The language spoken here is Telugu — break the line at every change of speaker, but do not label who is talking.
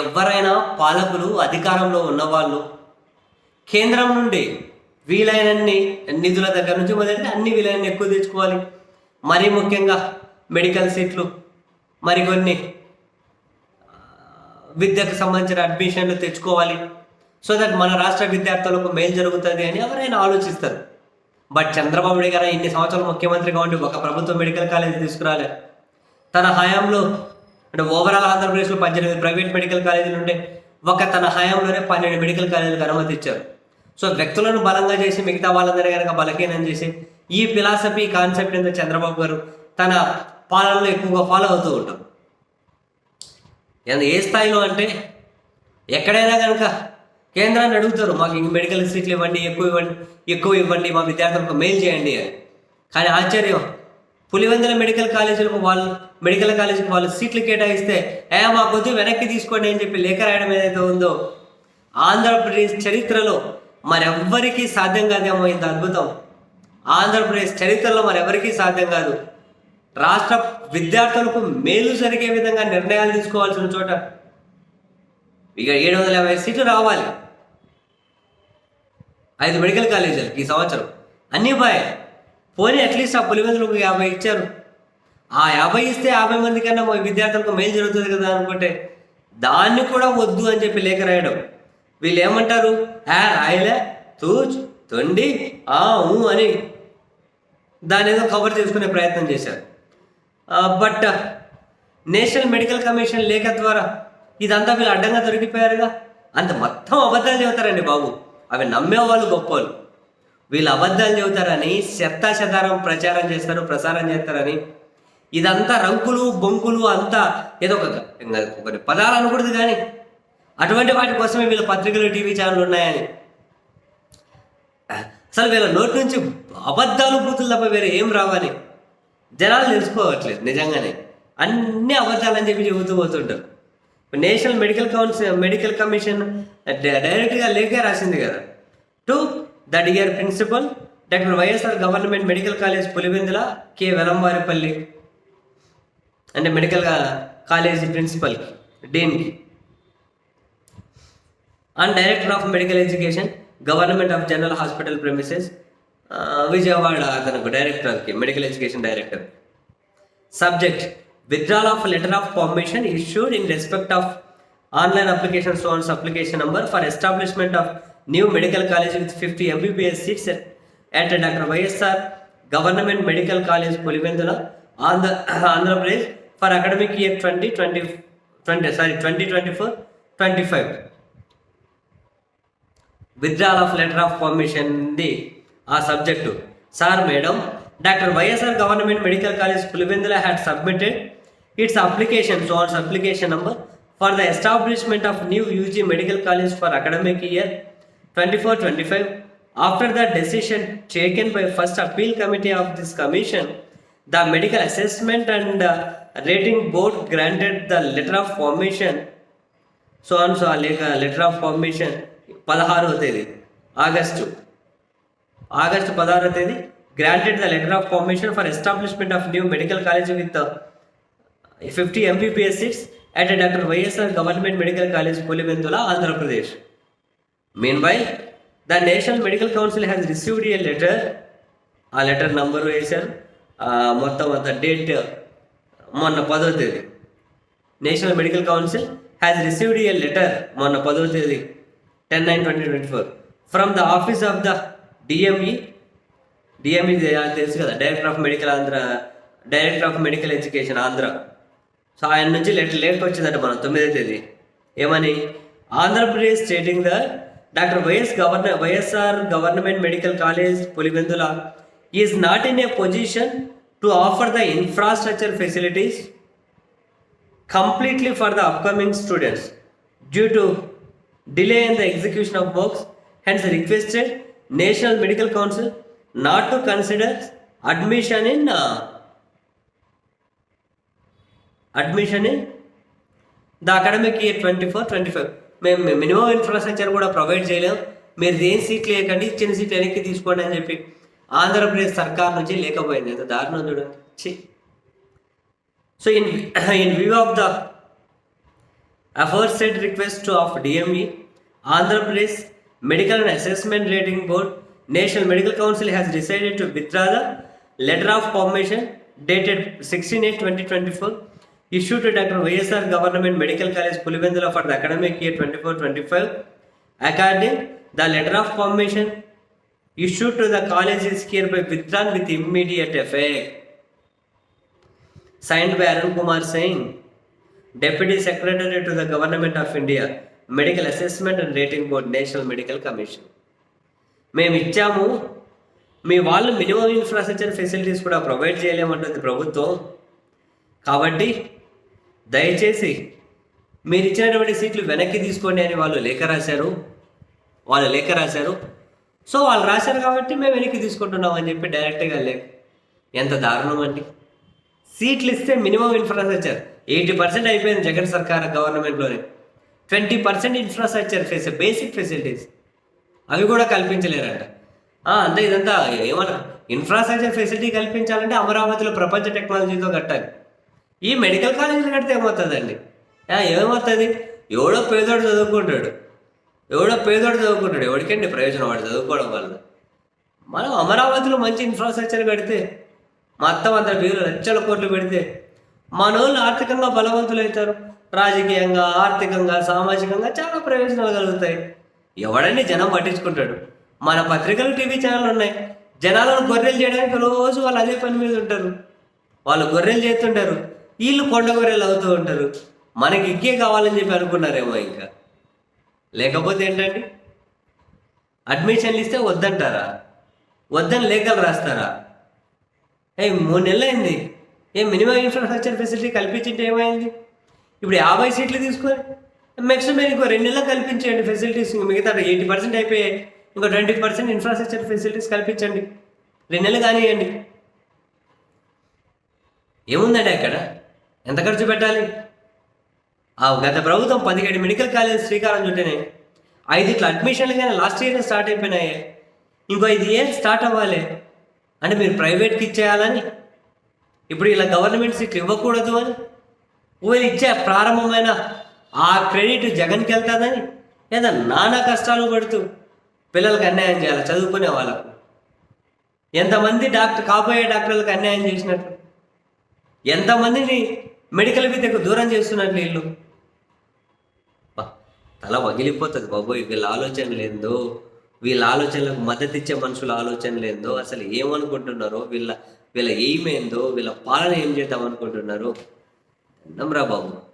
ఎవరైనా పాలకులు అధికారంలో ఉన్నవాళ్ళు కేంద్రం నుండి వీలైనన్ని నిధుల దగ్గర నుంచి మొదలైతే అన్ని వీలైన ఎక్కువ తెచ్చుకోవాలి మరీ ముఖ్యంగా మెడికల్ సీట్లు మరికొన్ని విద్యకు సంబంధించిన అడ్మిషన్లు తెచ్చుకోవాలి సో దట్ మన రాష్ట్ర విద్యార్థులకు మేలు జరుగుతుంది అని ఎవరైనా ఆలోచిస్తారు బట్ చంద్రబాబు నాయుడు గారు ఇన్ని సంవత్సరాలు ముఖ్యమంత్రిగా ఉండి ఒక ప్రభుత్వ మెడికల్ కాలేజ్ తీసుకురాలే తన హయాంలో అంటే ఓవరాల్ ఆంధ్రప్రదేశ్లో పద్దెనిమిది ప్రైవేట్ మెడికల్ కాలేజీలు ఉంటే ఒక తన హయాంలోనే పన్నెండు మెడికల్ కాలేజీలకు అనుమతి ఇచ్చారు సో వ్యక్తులను బలంగా చేసి మిగతా వాళ్ళందరూ కనుక బలహీనం చేసి ఈ ఫిలాసఫీ కాన్సెప్ట్ ఏంటో చంద్రబాబు గారు తన పాలనలో ఎక్కువగా ఫాలో అవుతూ ఉంటారు ఏ స్థాయిలో అంటే ఎక్కడైనా కనుక కేంద్రాన్ని అడుగుతారు మాకు ఇంక మెడికల్ సీట్లు ఇవ్వండి ఎక్కువ ఇవ్వండి ఎక్కువ ఇవ్వండి మా విద్యార్థులకు మెయిల్ చేయండి కానీ ఆశ్చర్యం పులివెందుల మెడికల్ కాలేజీలకు వాళ్ళు మెడికల్ కాలేజీకి వాళ్ళు సీట్లు కేటాయిస్తే ఏ మా కొద్ది వెనక్కి తీసుకోండి అని చెప్పి లేఖ రాయడం ఏదైతే ఉందో ఆంధ్రప్రదేశ్ చరిత్రలో మరెవ్వరికీ సాధ్యం కాదేమో ఇంత అద్భుతం ఆంధ్రప్రదేశ్ చరిత్రలో మరెవరికీ సాధ్యం కాదు రాష్ట్ర విద్యార్థులకు మేలు జరిగే విధంగా నిర్ణయాలు తీసుకోవాల్సిన చోట ఇక ఏడు వందల యాభై సీట్లు రావాలి ఐదు మెడికల్ కాలేజీలకు ఈ సంవత్సరం అన్నీ పోయాయి పోనీ అట్లీస్ట్ ఆ పులివెందులు ఒక యాభై ఇచ్చారు ఆ యాభై ఇస్తే యాభై మంది కన్నా విద్యార్థులకు మేలు జరుగుతుంది కదా అనుకుంటే దాన్ని కూడా వద్దు అని చెప్పి లేఖ రాయడం వీళ్ళు ఏమంటారు హే రాయలే తూచ్ తొండి ఆ ఊ అని దాని ఏదో కవర్ చేసుకునే ప్రయత్నం చేశారు బట్ నేషనల్ మెడికల్ కమిషన్ లేఖ ద్వారా ఇదంతా వీళ్ళు అడ్డంగా దొరికిపోయారుగా అంత మొత్తం అబద్ధాలు చెబుతారండి బాబు అవి నమ్మేవాళ్ళు గొప్పవాళ్ళు వీళ్ళు అబద్ధాలు చెబుతారని శతాశతారం ప్రచారం చేస్తారు ప్రసారం చేస్తారని ఇదంతా రంకులు బొంకులు అంతా ఏదో ఒక కొన్ని పదాలు అనకూడదు కానీ అటువంటి వాటి కోసమే వీళ్ళ పత్రికలు టీవీ ఛానల్ ఉన్నాయని అసలు వీళ్ళ నోటి నుంచి అబద్ధాలు బూతులు తప్ప వేరే ఏం రావాలి జనాలు తెలుసుకోవట్లేదు నిజంగానే అన్ని అబద్ధాలని చెప్పి చెబుతూ పోతుంటారు national medical council medical commission డైరెక్ట్గా లేఖే రాసింది కదా to that year principal doctor YSR government medical college Pulivendula K Velamvaripalli అంటే medical college principal డీన్కి and director of medical education government of general hospital premises Vijayawada అతనికి డైరెక్టర్కి medical education director subject withdrawal of letter of permission issued in respect of online application sons application number for establishment of New Medical College with 50 MBBS seats at Dr. YSR Government Medical College Puliwendula on the Andhra Pradesh for academic year 2024-25. Withdrawal of letter of permission they are subject to. Sir, Madam, Dr. YSR Government Medical College Puliwendula had submitted its application, so application number for the establishment of new UG Medical College for academic year twenty four twenty five after the decision taken by first appeal committee of this commission the medical assessment and rating board granted the letter of formation so and so లేక లెటర్ ఆఫ్ ఫార్మేషన్ పదహారవ తేదీ ఆగస్టు ఆగస్టు పదహారవ తేదీ granted the letter of formation for establishment of new medical college with fifty MBBS seats at doctor YSR government medical college Pulivendula Andhra Pradesh meanwhile the national medical council has received a letter ఆ లెటర్ నంబరు వేశారు మొత్తం అంత డేట్ మొన్న పదవ తేదీ national medical council has received a letter మొన్న పదవ తేదీ ten nine twenty twenty four from the office of the DME DME తెలుసు కదా director of medical Andhra director of medical education Andhra so ఆయన నుంచి లెటర్ లేట్కి వచ్చిందంట మన తొమ్మిదో తేదీ ఏమని Andhra Pradesh stating the Dr. Vyas, Governor, YSR Government Medical College, Polivendula, is not in a position to offer the infrastructure facilities completely for the upcoming students due to delay in the execution of works, hence requested National Medical Council not to consider admission in uh, admission in the academic year 24-25. మేము మినిమం ఇన్ఫ్రాస్ట్రక్చర్ కూడా ప్రొవైడ్ చేయలేం మీరు దేని సీట్లు వేయకండి చిన్న సీట్లు వెనక్కి తీసుకోండి అని చెప్పి ఆంధ్రప్రదేశ్ సర్కార్ నుంచి లేకపోయింది ఎంత దారుణం చూడండి చి so in in view of the aforesaid request of DME Andhra Pradesh medical and assessment rating board national medical council has decided to withdraw the letter of formation dated sixteen eight twenty twenty four issue to doctor YSR government medical college Pulivendula for the academic year twenty four twenty five according the letter of permission issue to the colleges care by withdrawn with immediate effect sign by Arun Kumar Singh deputy secretary to the government of India medical assessment and rating board national medical commission మేము ఇచ్చాము మీ వాళ్ళు మినిమం ఇన్ఫ్రాస్ట్రక్చర్ ఫెసిలిటీస్ కూడా ప్రొవైడ్ చేయలేమంటుంది ప్రభుత్వం కాబట్టి దయచేసి మీరు ఇచ్చినటువంటి సీట్లు వెనక్కి తీసుకోండి అని వాళ్ళు లేఖ రాశారు వాళ్ళు లేఖ రాశారు సో వాళ్ళు రాశారు కాబట్టి మేము వెనక్కి తీసుకుంటున్నాం అని చెప్పి డైరెక్ట్గా లేఖ ఎంత దారుణం అండి సీట్లు ఇస్తే మినిమం ఇన్ఫ్రాస్ట్రక్చర్ ఎయిటీ పర్సెంట్ అయిపోయింది జగన్ సర్కార్ గవర్నమెంట్లోనే ట్వంటీ పర్సెంట్ ఇన్ఫ్రాస్ట్రక్చర్ ఫెసి బేసిక్ ఫెసిలిటీస్ అవి కూడా కల్పించలేరంట అంతే ఇదంతా ఏమన్నా ఇన్ఫ్రాస్ట్రక్చర్ ఫెసిలిటీ కల్పించాలంటే అమరావతిలో ప్రపంచ టెక్నాలజీతో కట్టాలి ఈ మెడికల్ కాలేజీలు కడితే ఏమవుతుందండి ఏమవుతుంది ఎవడో పేదోడు చదువుకుంటాడు ఎవడో పేదోడు చదువుకుంటాడు ఎవరికండి ప్రయోజనం వాడు చదువుకోవడం వల్ల మనం అమరావతిలో మంచి ఇన్ఫ్రాస్ట్రక్చర్ పెడితే మొత్తం అంత వీళ్ళు లక్షల కోట్లు పెడితే మనోళ్ళు ఆర్థికంగా బలవంతులు అవుతారు రాజకీయంగా ఆర్థికంగా సామాజికంగా చాలా ప్రయోజనాలు కలుగుతాయి ఎవడని జనం పట్టించుకుంటాడు మన పత్రికలు టీవీ ఛానల్ ఉన్నాయి జనాలను గొర్రెలు చేయడానికి రోజు వాళ్ళు అదే పని మీద ఉంటారు వాళ్ళు గొర్రెలు చేస్తుంటారు వీళ్ళు కొండగొర్రెలు అవుతూ ఉంటారు మనకి ఇంకే కావాలని చెప్పి అనుకున్నారేమో ఇంకా లేకపోతే ఏంటండి అడ్మిషన్లు ఇస్తే వద్దంటారా వద్దని లేఖలు రాస్తారా ఏ మూడు నెలలు అయింది ఏ మినిమం ఇన్ఫ్రాస్ట్రక్చర్ ఫెసిలిటీ కల్పించింటే ఏమైంది ఇప్పుడు యాభై సీట్లు తీసుకొని నెక్స్ట్ మీరు ఇంకో రెండు నెలలు కల్పించండి ఫెసిలిటీస్ మిగతా ఎయిటీ పర్సెంట్ అయిపోయాయి ఇంకో ట్వంటీ పర్సెంట్ ఇన్ఫ్రాస్ట్రక్చర్ ఫెసిలిటీస్ కల్పించండి రెండు నెలలు కానివ్వండి ఏముందండి అక్కడ ఎంత ఖర్చు పెట్టాలి ఆ గత ప్రభుత్వం పదిహేడు మెడికల్ కాలేజ్ శ్రీకారం చుట్టేనే ఐదుట్ల అడ్మిషన్లు కానీ లాస్ట్ ఇయర్ స్టార్ట్ అయిపోయినాయి ఇంకో ఐదు ఏం స్టార్ట్ అవ్వాలి అంటే మీరు ప్రైవేట్కి ఇచ్చేయాలని ఇప్పుడు ఇలా గవర్నమెంట్ సీట్లు ఇవ్వకూడదు అని వీళ్ళు ఇచ్చే ప్రారంభమైన ఆ క్రెడిట్ జగన్కి వెళ్తుందని లేదా నానా కష్టాలు పడుతూ పిల్లలకు అన్యాయం చేయాలి చదువుకునే వాళ్ళకు ఎంతమంది డాక్టర్ కాబోయే డాక్టర్లకు అన్యాయం చేసినట్టు ఎంతమందిని మెడికల్ విద్యకు దూరం చేస్తున్నారు వీళ్ళు తల వగిలిపోతుంది బాబు వీళ్ళ ఆలోచన లేదో వీళ్ళ ఆలోచనలకు మద్దతు ఇచ్చే మనుషుల ఆలోచన లేదో అసలు ఏమనుకుంటున్నారో వీళ్ళ వీళ్ళ ఎయిమ్ ఏందో వీళ్ళ పాలన ఏం చేద్దాం అనుకుంటున్నారు రా బాబు